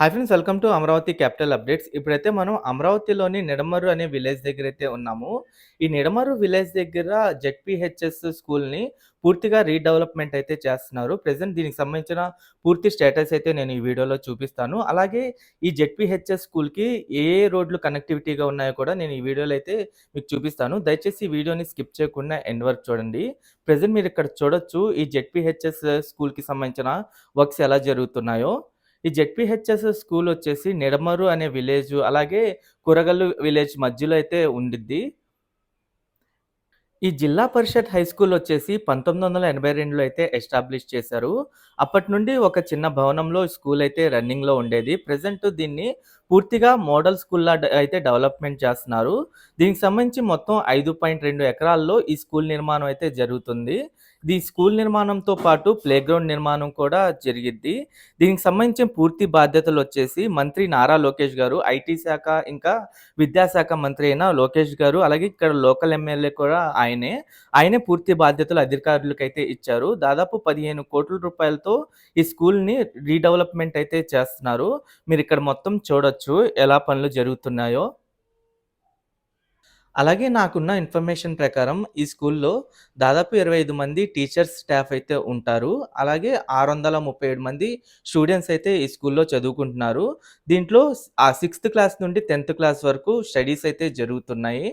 Hi friends welcome to Amaravati capital updates ఇప్పుడైతే మనం అమరావతిలోని నిడమరు అనే విలేజ్ దగ్గర అయితే ఉన్నాము. ఈ నిడమరు విలేజ్ దగ్గర జెడ్పిహెచ్ఎస్ స్కూల్ని పూర్తిగా రీడెవలప్మెంట్ అయితే చేస్తున్నారు. ప్రజెంట్ దీనికి సంబంధించిన పూర్తి స్టేటస్ అయితే నేను ఈ వీడియోలో చూపిస్తాను. అలాగే ఈ జెడ్పిహెచ్ఎస్ స్కూల్కి ఏ ఏ రోడ్లు కనెక్టివిటీగా ఉన్నాయో కూడా నేను ఈ వీడియోలో అయితే మీకు చూపిస్తాను. దయచేసి ఈ వీడియోని స్కిప్ చేయకుండా ఎండ్ వరకు చూడండి. ప్రజెంట్ మీరు ఇక్కడ చూడొచ్చు ఈ జెడ్పిహెచ్ఎస్ స్కూల్కి సంబంధించిన వర్క్స్ ఎలా జరుగుతున్నాయో. ఈ జెడ్పిహెచ్ఎస్ స్కూల్ వచ్చేసి నిడమరు అనే విలేజ్ అలాగే కూరగల్లు విలేజ్ మధ్యలో అయితే ఉండిద్ది. ఈ జిల్లా పరిషత్ హై స్కూల్ వచ్చేసి పంతొమ్మిది వందల ఎనభై రెండులో అయితే ఎస్టాబ్లిష్ చేశారు. అప్పటి నుండి ఒక చిన్న భవనంలో స్కూల్ అయితే రన్నింగ్లో ఉండేది. ప్రజెంట్ దీన్ని పూర్తిగా మోడల్ స్కూల్లా అయితే డెవలప్మెంట్ చేస్తున్నారు. దీనికి సంబంధించి మొత్తం ఐదు పాయింట్ రెండు ఎకరాల్లో ఈ స్కూల్ నిర్మాణం అయితే జరుగుతుంది. ఈ స్కూల్ నిర్మాణంతో పాటు ప్లే గ్రౌండ్ నిర్మాణం కూడా జరిగిద్ది. దీనికి సంబంధించిన పూర్తి బాధ్యతలు వచ్చేసి మంత్రి నారా లోకేష్ గారు ఐటీ శాఖ ఇంకా విద్యాశాఖ మంత్రి అయిన లోకేష్ గారు అలాగే ఇక్కడ లోకల్ ఎమ్మెల్యే కూడా ఆయనే. ఆయనే పూర్తి బాధ్యతలు అధికారులకు అయితే ఇచ్చారు. దాదాపు పదిహేను కోట్ల రూపాయలతో ఈ స్కూల్ని రీడెవలప్మెంట్ అయితే చేస్తున్నారు. మీరు ఇక్కడ మొత్తం చూడొచ్చు. ఎలా పనులు జరుగుతున్నాయో. అలాగే నాకున్న ఇన్ఫర్మేషన్ ప్రకారం ఈ స్కూల్లో దాదాపు ఇరవై ఐదు మంది టీచర్స్ స్టాఫ్ అయితే ఉంటారు. అలాగే ఆరు వందల ముప్పై ఏడు మంది స్టూడెంట్స్ అయితే ఈ స్కూల్లో చదువుకుంటున్నారు. దీంట్లో ఆ సిక్స్త్ క్లాస్ నుండి టెన్త్ క్లాస్ వరకు స్టడీస్ అయితే జరుగుతున్నాయి.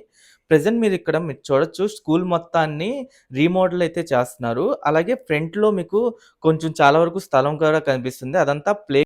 ప్రజెంట్ మీరు ఇక్కడ మీరు చూడొచ్చు స్కూల్ మొత్తాన్ని రీమోడల్ అయితే చేస్తున్నారు. అలాగే ఫ్రంట్లో మీకు కొంచెం చాలా వరకు స్థలం కూడా కనిపిస్తుంది. అదంతా ప్లే